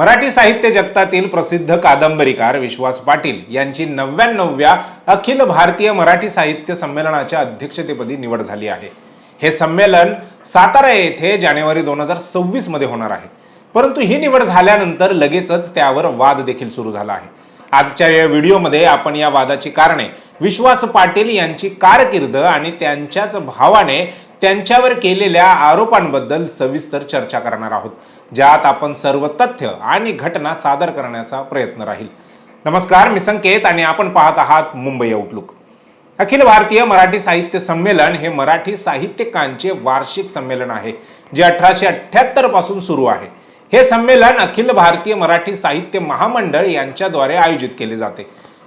मराठी साहित्य जगतातील प्रसिद्ध कादंबरीकार विश्वास पाटील यांची नव्याण्णवव्या अखिल भारतीय मराठी साहित्य संमेलनाच्या अध्यक्षतेपदी निवड झाली आहे. हे संमेलन सातारा येथे जानेवारी दोन हजार सव्वीसमध्ये होणार आहे. परंतु ही निवड झाल्यानंतर लगेचच त्यावर वाद देखील सुरू झाला आहे. आजच्या या व्हिडिओमध्ये आपण या वादाची कारणे विश्वास पाटील यांची कारकीर्द आणि त्यांच्याच भावाने त्यांच्यावर केलेल्या आरोपांबद्दल सविस्तर चर्चा करणार आहोत. ज्यात आपण सर्व तथ्य आणि घटना सादर करण्याचा प्रयत्न राहील. नमस्कार मी संकेत आणि आपण पाहत आहात मुंबई आउटलुक अखिल भारतीय मराठी साहित्य संमेलन हे मराठी साहित्यिकांचे वार्षिक संमेलन आहे जे अठराशे अठ्याहत्तरपासून सुरू आहे. हे संमेलन अखिल भारतीय मराठी साहित्य महामंडळ यांच्याद्वारे आयोजित केले जाते.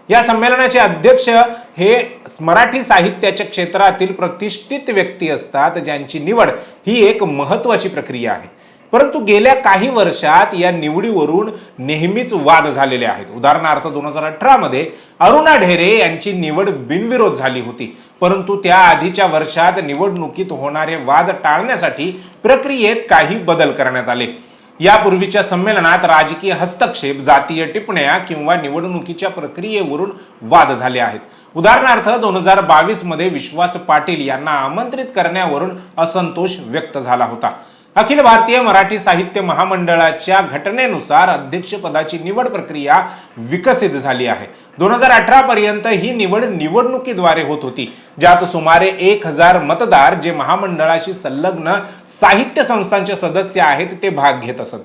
या संमेलनाचे अध्यक्ष हे मराठी साहित्याच्या क्षेत्रातील प्रतिष्ठित व्यक्ती असतात ज्यांची निवड ही एक महत्वाची प्रक्रिया आहे. परंतु गेल्या काही वर्षात या निवडीवरून नेहमीच वाद झालेले आहेत. उदाहरणार्थ दोन हजार अठरा मध्ये अरुणा ढेरे यांची निवड बिनविरोध झाली होती. परंतु त्या आधीच्या वर्षात निवडणुकीत होणारे वाद टाळण्यासाठी प्रक्रियेत काही बदल करण्यात आले. यापूर्वीच्या संमेलनात राजकीय हस्तक्षेप जातीय टिपण्या किंवा निवडणुकीच्या प्रक्रियेवरून वाद झाले आहेत. उदाहरणार्थ दोन हजार बावीसमध्ये विश्वास पाटील यांना आमंत्रित करण्यावरून असंतोष व्यक्त झाला होता. अखिल भारतीय मराठी साहित्य महामंडळाच्या घटनेनुसार अध्यक्षपदाची निवड प्रक्रिया विकसित झाली आहे. दोन हजार अठरा पर्यंत ही निवड निवडणुकीद्वारे होत होती. ज्यात सुमारे एक हजार मतदार जे महामंडळाशी संलग्न साहित्य संस्थांचे सदस्य आहेत ते भाग घेत असत.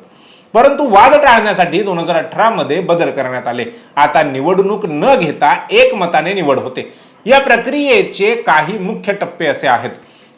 परंतु वाद टाळण्यासाठी दोन हजार अठरा मध्ये बदल करण्यात आले. आता निवडणूक न घेता एक मताने निवड होते. या प्रक्रियेचे काही मुख्य टप्पे असे आहेत.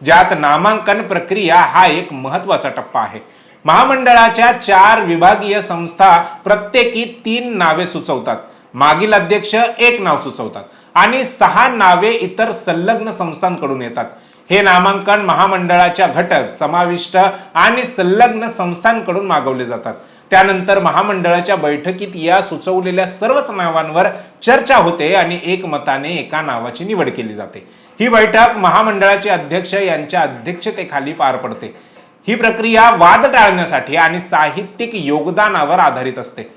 ज्यात नामांकन प्रक्रिया हा एक महत्त्वाचा टप्पा आहे. महामंडळाच्या चार विभागीय संस्था प्रत्येकी तीन नावे सुचवतात. मागील अध्यक्ष एक नाव सुचवतात आणि सहा नावे इतर संलग्न संस्थांकडून येतात. हे नामांकन महामंडळाच्या घटक समाविष्ट आणि संलग्न संस्थांकडून मागवले जातात. त्यानंतर महामंडळाच्या बैठकीत या सुचवलेल्या सर्वच नावांवर चर्चा होते आणि एकमताने एका नावाची निवड केली जाते. ही बैठक महामंडळाचे अध्यक्ष यांच्या अध्यक्षतेखाली पार पडते. ही प्रक्रिया वाद टाळण्यासाठी आणि साहित्यिक योगदानावर आधारित असते.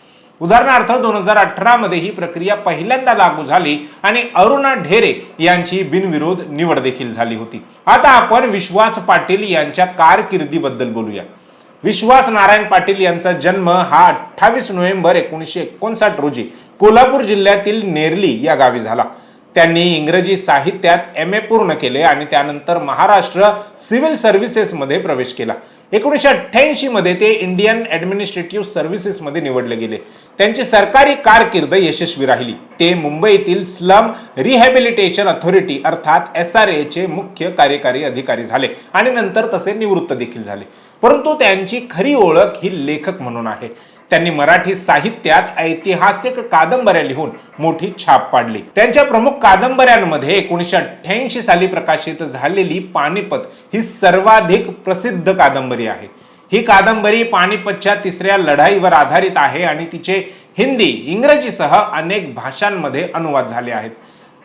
उदाहरणार्थ दोन हजार अठरा मध्ये ही प्रक्रिया पहिल्यांदा लागू झाली आणि अरुणा ढेरे यांची बिनविरोध निवड देखील झाली होती. आता आपण विश्वास पाटील यांच्या कारकिर्दीबद्दल बोलूया. विश्वास नारायण पाटील यांचा जन्म हा अठ्ठावीस नोव्हेंबर एकोणीसशे एकोणसाठ रोजी कोल्हापूर जिल्ह्यातील नेरली या गावी झाला. त्यांनी इंग्रजी साहित्यात एम ए पूर्ण केले आणि त्यानंतर महाराष्ट्र सिव्हिल सर्व्हिसेसमध्ये प्रवेश केला. एकोणीसशे अठ्ठ्याऐंशी मध्ये ते इंडियन ऍडमिनिस्ट्रेटिव्ह सर्व्हिसेसमध्ये निवडले गेले. त्यांची सरकारी कारकीर्द यशस्वी राहिली. ते मुंबईतील स्लम रिहॅबिलिटेशन अथॉरिटी अर्थात एस आर चे मुख्य कार्यकारी अधिकारी झाले आणि नंतर तसे निवृत्त देखील झाले. परंतु त्यांची खरी ओळख ही लेखक म्हणून आहे. त्यांनी मराठी साहित्यात ऐतिहासिक कादंबऱ्या लिहून मोठी छाप पाडली. त्यांच्या प्रमुख कादंबऱ्यांमध्ये एकोणीसशे अठ्ठ्याऐंशी साली प्रकाशित झालेली पानिपत ही सर्वाधिक प्रसिद्ध कादंबरी आहे. ही कादंबरी पानिपतच्या तिसऱ्या लढाईवर आधारित आहे आणि तिचे हिंदी इंग्रजीसह अनेक भाषांमध्ये अनुवाद झाले आहेत.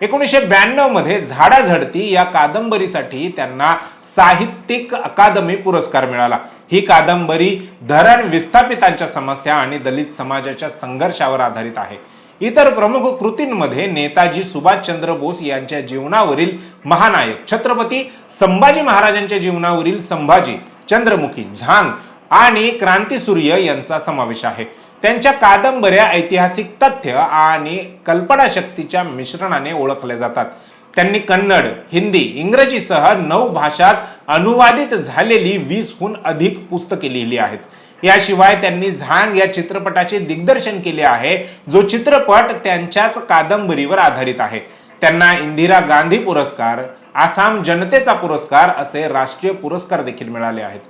एकोणीसशे ब्याण्णवमध्ये झाडाझडती या कादंबरीसाठी त्यांना साहित्यिक अकादमी पुरस्कार मिळाला. ही कादंबरी धरण विस्थापितांच्या समस्या आणि दलित समाजाच्या संघर्षावर आधारित आहे. इतर प्रमुख कृतींमध्ये नेताजी सुभाषचंद्र बोस यांच्या जीवनावरील महानायक छत्रपती संभाजी महाराजांच्या जीवनावरील संभाजी चंद्रमुखी झांग आणि क्रांतीसूर्य यांचा समावेश आहे. त्यांच्या कादंबऱ्या ऐतिहासिक तथ्य आणि कल्पनाशक्तीच्या मिश्रणाने ओळखल्या जातात. त्यांनी कन्नड हिंदी इंग्रजीसह नऊ भाषात अनुवादित झालेली वीसहून अधिक पुस्तके लिहिली आहेत. याशिवाय त्यांनी झांग या चित्रपटाचे दिग्दर्शन केले आहे जो चित्रपट त्यांच्याच कादंबरीवर आधारित आहे. त्यांना इंदिरा गांधी पुरस्कार आसाम जनतेचा पुरस्कार असे राष्ट्रीय पुरस्कार देखील मिळाले आहेत.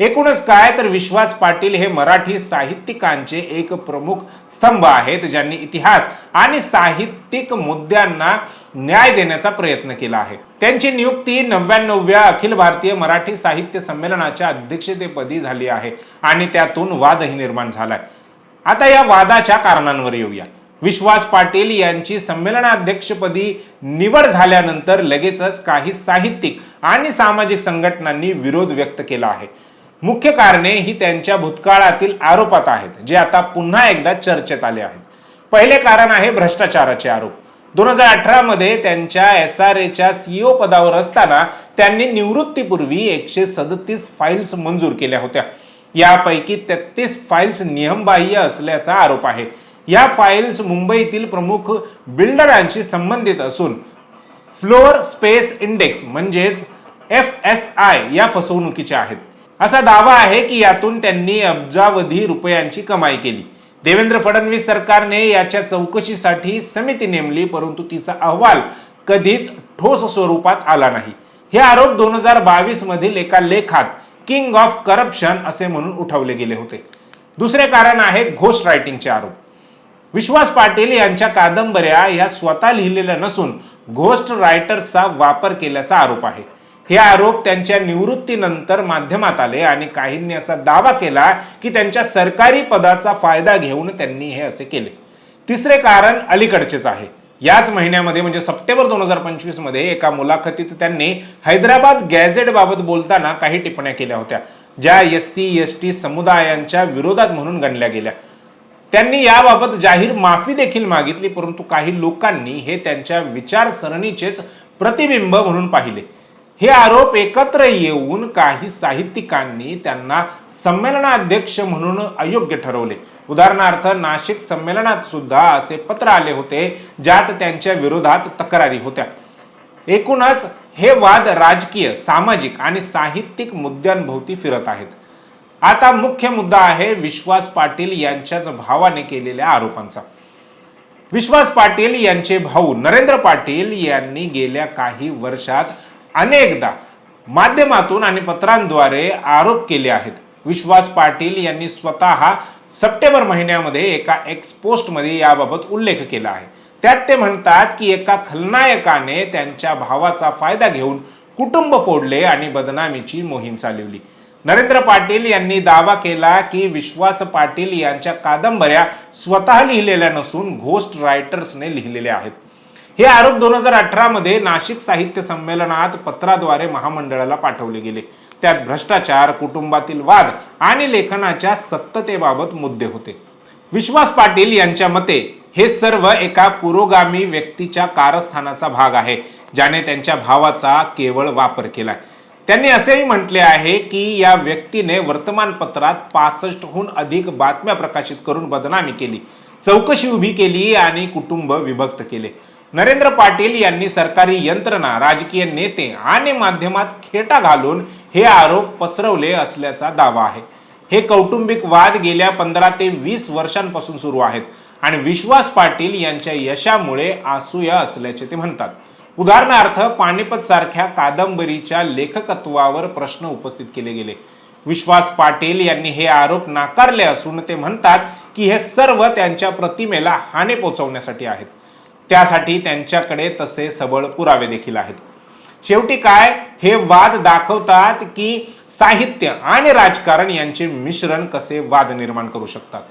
एकूणच काय तर विश्वास पाटील हे मराठी साहित्यिकांचे एक प्रमुख स्तंभ आहेत ज्यांनी इतिहास आणि साहित्यिक मुद्द्यांना न्याय देण्याचा प्रयत्न केला आहे. त्यांची नियुक्ती नव्याण्णवव्या अखिल भारतीय मराठी साहित्य संमेलनाच्या अध्यक्षतेपदी झाली आहे आणि त्यातून वादही निर्माण झालाय. आता या वादाच्या कारणांवर येऊया. विश्वास पाटील यांची संमेलनाध्यक्षपदी निवड झाल्यानंतर लगेचच काही साहित्यिक आणि सामाजिक संघटनांनी विरोध व्यक्त केला आहे. मुख्य कारणे ही त्यांच्या भूतकाळातील आरोपात आहेत जे आता पुन्हा एकदा चर्चेत आले आहेत. पहिले कारण आहे भ्रष्टाचाराचे आरोप. दोन हजार अठरामध्ये त्यांच्या एस आर एच्या सीईओ पदावर असताना त्यांनी निवृत्तीपूर्वी एकशे सदतीस फाईल्स मंजूर केल्या होत्या. यापैकी तेहतीस फाईल्स नियमबाह्य असल्याचा आरोप आहे. या फाईल्स मुंबईतील प्रमुख बिल्डरांशी संबंधित असून फ्लोअर स्पेस इंडेक्स म्हणजेच एफ एस आय या फसवणुकीच्या आहेत. असा दावा आहे की यातून त्यांनी अब्जावधी रुपयांची कमाई केली. देवेंद्र फडणवीस सरकारने याच्या चौकशीसाठी समिती नेमली परंतु तिचा अहवाल कधीच ठोस स्वरूपात आला नाही. हे आरोप दोन हजार बावीस मधील एका लेखात किंग ऑफ करप्शन असे म्हणून उठवले गेले होते. दुसरे कारण आहे घोस्ट रायटिंगचे आरोप. विश्वास पाटील यांच्या कादंबऱ्या ह्या स्वतः लिहिलेल्या नसून घोस्ट रायटर्सचा वापर केल्याचा आरोप आहे. हे आरोप त्यांच्या निवृत्तीनंतर माध्यमात आले आणि काहींनी असा दावा केला की त्यांच्या सरकारी पदाचा फायदा घेऊन त्यांनी हे असे केले. तिसरे कारण अलीकडचेच आहे. याच महिन्यामध्ये म्हणजे सप्टेंबर दोन हजार पंचवीसमध्ये एका मुलाखतीत त्यांनी हैदराबाद गॅझेट बाबत बोलताना काही टिप्पण्या केल्या होत्या ज्या एस सी एस टी समुदायांच्या विरोधात म्हणून गणल्या गेल्या. त्यांनी याबाबत जाहीर माफी देखील मागितली परंतु काही लोकांनी हे त्यांच्या विचारसरणीचेच प्रतिबिंब म्हणून पाहिले. हे आरोप एकत्र येऊन काही साहित्यिकांनी त्यांना संमेलनाध्यक्ष म्हणून अयोग्य ठरवले. उदाहरणार्थ नाशिक संमेलनात सुद्धा असे पत्र आले होते ज्यात त्यांच्या विरोधात तक्रारी होत्या. एकूणच हे वाद राजकीय सामाजिक आणि साहित्यिक मुद्द्यांभोवती फिरत आहेत. आता मुख्य मुद्दा आहे विश्वास पाटील यांच्याच भावाने केलेल्या आरोपांचा. विश्वास पाटील यांचे भाऊ नरेंद्र पाटील यांनी गेल्या काही वर्षात अनेकदा माध्यमातून आणि पत्रांद्वारे आरोप केले आहेत. विश्वास पाटील यांनी स्वतः सप्टेंबर महिन्यामध्ये एका एक्सपोस्टमध्ये याबाबत उल्लेख केला आहे. त्यात ते म्हणतात की एका खलनायकाने त्यांच्या भावाचा फायदा घेऊन कुटुंब फोडले आणि बदनामीची मोहीम चालवली. नरेंद्र पाटील यांनी दावा केला की विश्वास पाटील यांच्या कादंबऱ्या स्वतः लिहिलेल्या नसून घोस्ट रायटर्सने लिहिलेल्या आहेत. हे आरोप दोन हजार अठरा मध्ये नाशिक साहित्य संमेलनात पत्राद्वारे महामंडळाला पाठवले गेले. त्यात भ्रष्टाचार कुटुंबातील वाद आणि लेखनाच्या सत्ततेबाबत मुद्दे होते. विश्वास पाटील यांच्या मते हे सर्व एका पुरोगामी व्यक्तीच्या कारस्थानाचा भाग आहे ज्याने त्यांच्या भावाचा केवळ वापर केला त्यांनी असेही म्हटले आहे की या व्यक्तीने वर्तमानपत्रात पासष्टहून अधिक बातम्या प्रकाशित करून बदनामी केली चौकशी उभी केली आणि कुटुंब विभक्त केले. नरेंद्र पाटील यांनी सरकारी यंत्रणा राजकीय नेते आणि माध्यमात खेटा घालून हे आरोप पसरवले असल्याचा दावा आहे. हे कौटुंबिक वाद गेल्या पंधरा ते वीस वर्षांपासून सुरू आहेत आणि विश्वास पाटील यांच्या यशामुळे आसूया असल्याचे ते म्हणतात. उदाहरणार्थ पानिपत सारख्या कादंबरीच्या लेखकत्वावर प्रश्न उपस्थित केले गेले. विश्वास पाटील यांनी हे आरोप नाकारले असून ते म्हणतात की हे सर्व त्यांच्या प्रतिमेला हानी पोचवण्यासाठी आहेत. त्यासाठी त्यांच्याकडे तसे सबळ पुरावे देखील आहेत. शेवटी काय? हे वाद दाखवतात की साहित्य आणि राजकारण यांचे मिश्रण कसे वाद निर्माण करू शकतात?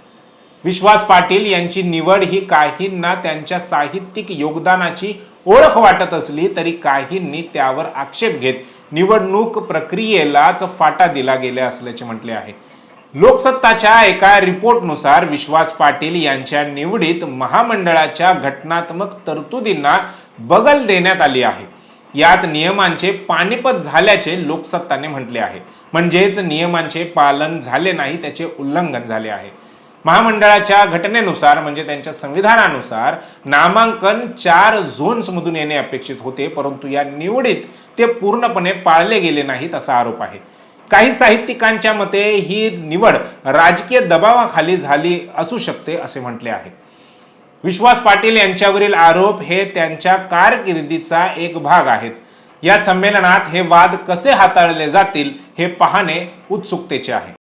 विश्वास पाटील यांची निवड ही काहींना त्यांच्या साहित्यिक योगदानाची ओळख वाटत असली तरी काहींनी त्यावर आक्षेप घेत निवडणूक प्रक्रियेलाच फाटा दिला गेला असल्याचे म्हटले आहे. लोकसत्ताच्या एका रिपोर्टनुसार विश्वास पाटील यांच्या निवडीत महामंडळाच्या घटनात्मक तरतुदींना बगल देण्यात आली आहे. यात नियमांचे पानिपत झाल्याचे लोकसत्ताने म्हटले आहे. म्हणजेच नियमांचे पालन झाले नाही त्याचे उल्लंघन झाले आहे. महामंडळाच्या घटनेनुसार म्हणजे त्यांच्या संविधानानुसार नामांकन चार झोन्स मधून येणे अपेक्षित होते परंतु या निवडीत ते पूर्णपणे पाळले गेले नाहीत असा आरोप आहे. काही साहित्यिकांच्या मते ही निवड राजकीय दबावाखाली झाली असू शकते असे म्हटले आहे. विश्वास पाटील यांच्यावरील आरोप हे त्यांच्या कारकिर्दीचा एक भाग आहेत. या संमेलनात हे वाद कसे हाताळले जातील हे पाहणे उत्सुकतेचे आहे.